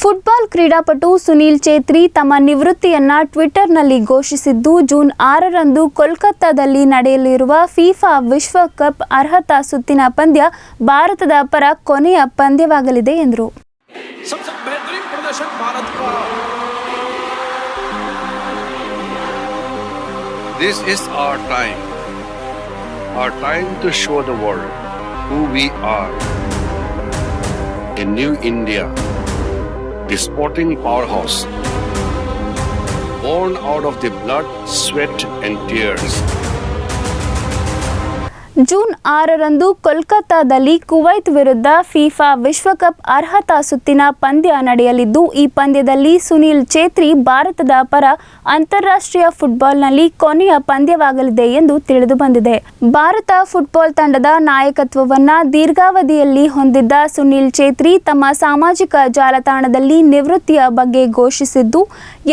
Football ಕ್ರೀಡಾಪಟು ಸುನೀಲ್ ಚೇತ್ರಿ ತಮ್ಮ ನಿವೃತ್ತಿಯನ್ನ ಟ್ವಿಟರ್ನಲ್ಲಿ ಘೋಷಿಸಿದ್ದು ಜೂನ್ ಆರರಂದು ಕೋಲ್ಕತ್ತಾದಲ್ಲಿ ನಡೆಯಲಿರುವ ಫಿಫಾ ವಿಶ್ವಕಪ್ ಅರ್ಹತಾ ಸುತ್ತಿನ ಪಂದ್ಯ ಭಾರತದ ಪರ ಕೊನೆಯ ಪಂದ್ಯವಾಗಲಿದೆ ಎಂದರು. The sporting powerhouse, born out of the blood, sweat, and tears. June ಆರರಂದು ಕೋಲ್ಕತ್ತಾದಲ್ಲಿ ಕುವೈತ್ ವಿರುದ್ಧ ಫಿಫಾ ವಿಶ್ವಕಪ್ ಅರ್ಹತಾ ಸುತ್ತಿನ ಪಂದ್ಯ ನಡೆಯಲಿದ್ದು, ಈ ಪಂದ್ಯದಲ್ಲಿ ಸುನೀಲ್ ಚೇತ್ರಿ ಭಾರತದ ಪರ ಅಂತಾರಾಷ್ಟ್ರೀಯ ಫುಟ್ಬಾಲ್ನಲ್ಲಿ ಕೊನೆಯ ಪಂದ್ಯವಾಗಲಿದೆ ಎಂದು ತಿಳಿದು ಬಂದಿದೆ. ಭಾರತ ಫುಟ್ಬಾಲ್ ತಂಡದ ನಾಯಕತ್ವವನ್ನು ದೀರ್ಘಾವಧಿಯಲ್ಲಿ ಹೊಂದಿದ್ದ ಸುನೀಲ್ ಚೇತ್ರಿ ತಮ್ಮ ಸಾಮಾಜಿಕ ಜಾಲತಾಣದಲ್ಲಿ ನಿವೃತ್ತಿಯ ಬಗ್ಗೆ ಘೋಷಿಸಿದ್ದು,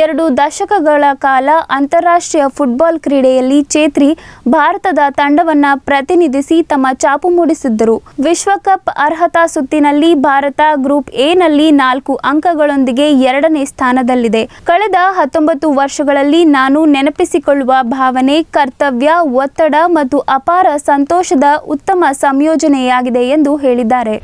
ಎರಡು ದಶಕಗಳ ಕಾಲ ಅಂತಾರಾಷ್ಟ್ರೀಯ ಫುಟ್ಬಾಲ್ ಕ್ರೀಡೆಯಲ್ಲಿ ಚೇತ್ರಿ ಭಾರತದ ತಂಡವನ್ನ ಪ್ರತಿನಿಧಿಸಿ ತಮ್ಮ ಚಾಪು ಮೂಡಿಸಿದ್ದರು. ವಿಶ್ವಕಪ್ ಅರ್ಹತಾ ಸುತ್ತಿನಲ್ಲಿ ಭಾರತ ಗ್ರೂಪ್ ಎ ನಲ್ಲಿ ನಾಲ್ಕು ಅಂಕಗಳೊಂದಿಗೆ ಎರಡನೇ ಸ್ಥಾನದಲ್ಲಿದೆ. ಕಳೆದ ಹತ್ತೊಂಬತ್ತು ವರ್ಷಗಳಲ್ಲಿ ನಾನು ನೆನಪಿಸಿಕೊಳ್ಳುವ ಭಾವನೆ, ಕರ್ತವ್ಯ, ಒತ್ತಡ ಮತ್ತು ಅಪಾರ ಸಂತೋಷದ ಉತ್ತಮ ಸಂಯೋಜನೆಯಾಗಿದೆ ಎಂದು ಹೇಳಿದ್ದಾರೆ.